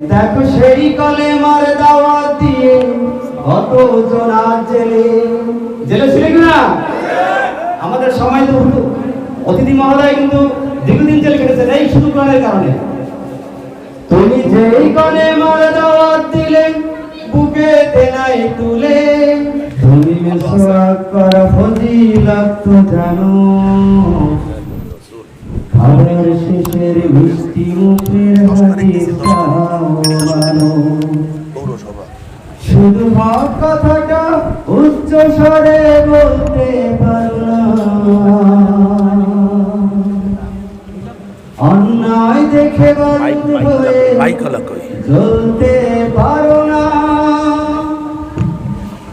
দেখো সেই কলে মার দাওয়াত দিয়ে কত জন জেলে। জেলে ছিলেন না আমাদের সময় তো হলো অতিথি মহোদয় কিন্তু দীর্ঘদিন জেল কেটেছেন এই শুধু কোরআনের কারণে। তুমি যেই কলে মার দাওয়াত দিলে, বুকে তেনাই তুলে। তুমি মিসওয়াক করা ফজিলত তো জানো। স্বরে বলতে পারো অন্যায় দেখে চলতে পারো না।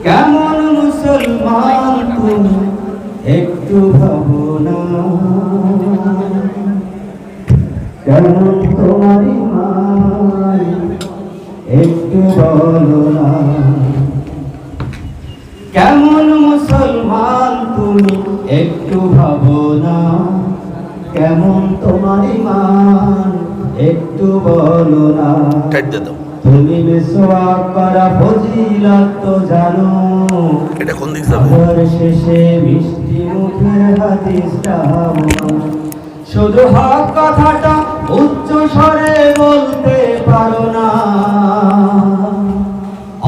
কেমন মুসলমান তুমি একটু ভাবো না। কেমন তোমার একটু বলো না। কেমন মুসলমান তুমি? একটু ভাবো না। কেমন তোমার ইমান? একটু বলো না। তুমি মিসওয়াক করা ফজিলত তো জানো। এটা কোন দিক যাবে শেষে মিষ্টি মুখের হাদিসটা। শুধু হক কথাটা উচ্চ স্বরে বলতে পারো না।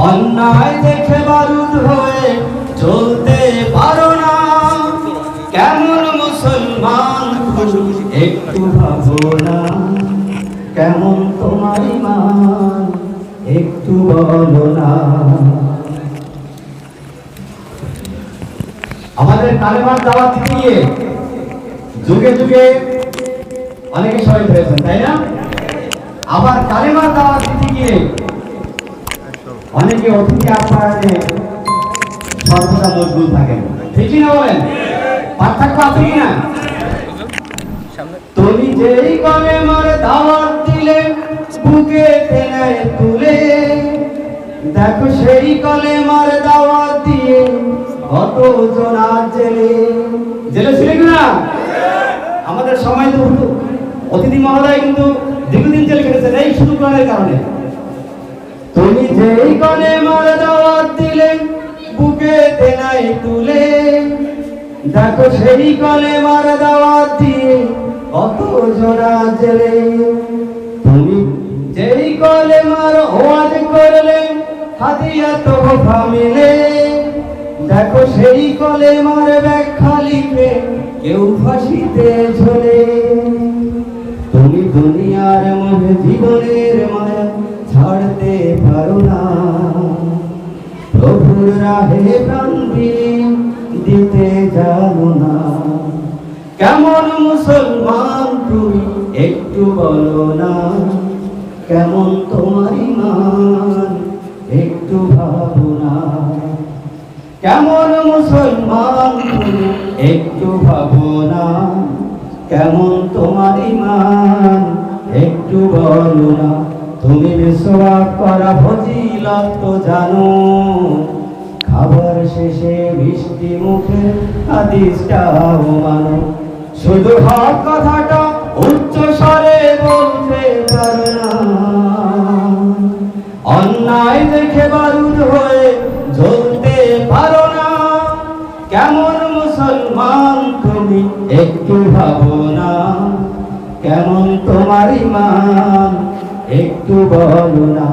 অন্যায় দেখে হয়ে চলতে পারো না। কেমন মুসলমান একটু ভাবো না। কেমন তোমার ইমান একটু বলো না। আমাদের কালেমার দাওয়াত দিতে গিয়ে যুগে যুগে অনেকে শহীদ হয়েছেন তাই না? আবার কালেমার দাওয়াত দিতে গিয়ে অনেকে অতিথি আপ্যায়নে সর্বদা মজবুত থাকেন ঠিক বলেন? পার্থক্য আছে তুমি যেই কলেমার দাওয়াত দিলে, বুকে তুলে, দেখো সেই কলেমার দাওয়াত দিয়ে কত জন জেলে। জেলে না আমাদের সময় তো হলো অতিথি মহোদয় কিন্তু দীর্ঘদিন জেল কেটেছেন এই শুধু কোরআনের কারণে। তুমি যেই কলে মার দাওয়াত দিলে তেনাই তুলে, দেখো সেই কলে মার দাওয়াত দিয়ে কত জোড়া জেলে। তুমি যেই কলে মার ওয়াজ করলে হাতিয়া তো মিলে দেখো সেই কলে মার ব্যাখ্যা লিখে কেউ ফাঁসিতে ঝোলে। তুমি দুনিয়ার মধ্যে জীবনের মায়া ছাড়তে পারো না। প্রভুর রাহে দিতে জানো না। কেমন মুসলমান তুমি একটু বলো না। কেমন তোমার ইমান একটু ভাবো না। কেমন মুসলমান তুমি একটু ভাবো না। কেমন তোমার ইমান একটু বলো না। তুমি বিশ্বাস করা ফজিলত তো জানো। খাবার শেষে মিষ্টি মুখে হাদিসটাও মানো। শুধু হক কথাটা উচ্চ স্বরে বলতে পারো না। অন্যায় দেখে বারুদ হয়ে জ্বলতে পারো না। কেমন মুসলমান তুমি একটু ভাবো না। কেমন তোমার ইমান একটু বলো না,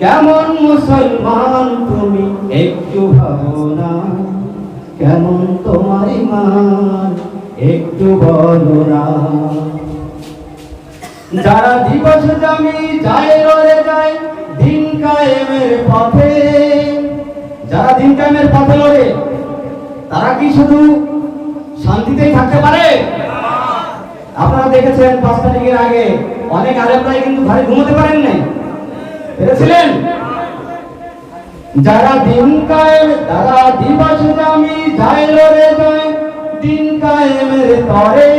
কেমন মুসলমান তুমি একটু ভাবো না, কেমন তোমার ইমান একটু বলো না। যারা দিবস জমি যায় লড়ে যায় দিন কায়েমের পথে, যারা দিন কায়েমের পথে লড়ে তারা কি শুধু শান্তিতেই থাকতে পারে? আপনারা দেখেছেন পাঁচ তারিখের আগে অনেক আলেমরাই কিন্তু ঘরে ঘুমোতে পারেন নাই। পেরেছিলেন? যারা দিন কায়েম, তারা দিবস জামি যায় লড়ে যায়। দিন কায়েমের তরে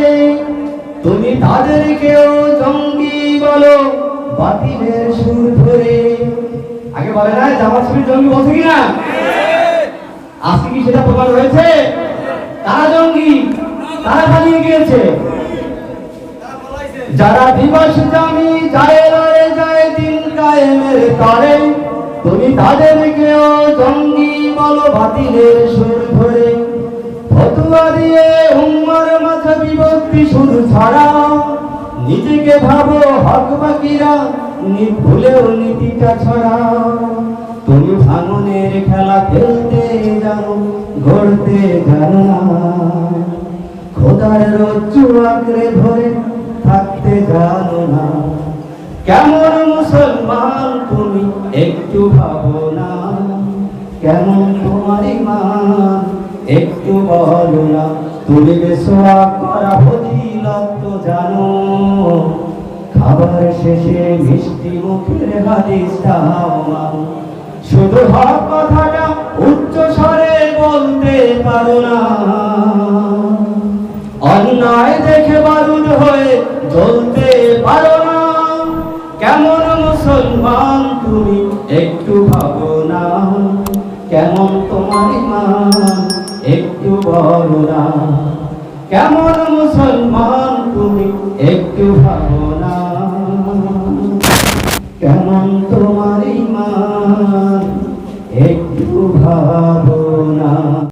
তুমি তাদেরকেও জঙ্গি বলো, বাতিলের সুর ধরে। আগে বলে না, জামাত শিবির জঙ্গি বলছে কিনা? আজকে কি সেটা প্রমাণ হয়েছে? তারা জঙ্গি, তারা পালিয়ে গিয়েছে। যারা দিবস জামি যায় যায় দিন ইসলামের তরে তুমি তাদেরকেও জঙ্গি বলো বাতিলের সুর ধরে। ফতুয়া দিয়ে উম্মার মাঝে বিভক্তি শুধু ছাড়াও, নিজেকে ভাবো হক বাকিরা ভুলেও নীতিটা ছড়াও। তুমি ভাঙনের খেলা খেলতে জানো, গড়তে জানো। খোদার রজ্জু আঁকড়ে ধরে কেমন মুসলমান তুমি একটু ভাবো না। কেমন তোমার ইমান একটু বলো না। তুমি বেসোয়া করা ফজিলত জানো। খাবার শেষে মিষ্টি মুখের হাদিসটাও মানো শুধু হক কথাটা উচ্চ স্বরে বলতে পারো না। জ্বলতে পারো না কেমন মুসলমান তুমি একটু ভাবো না। কেমন তোমার মা একটু বলো না। কেমন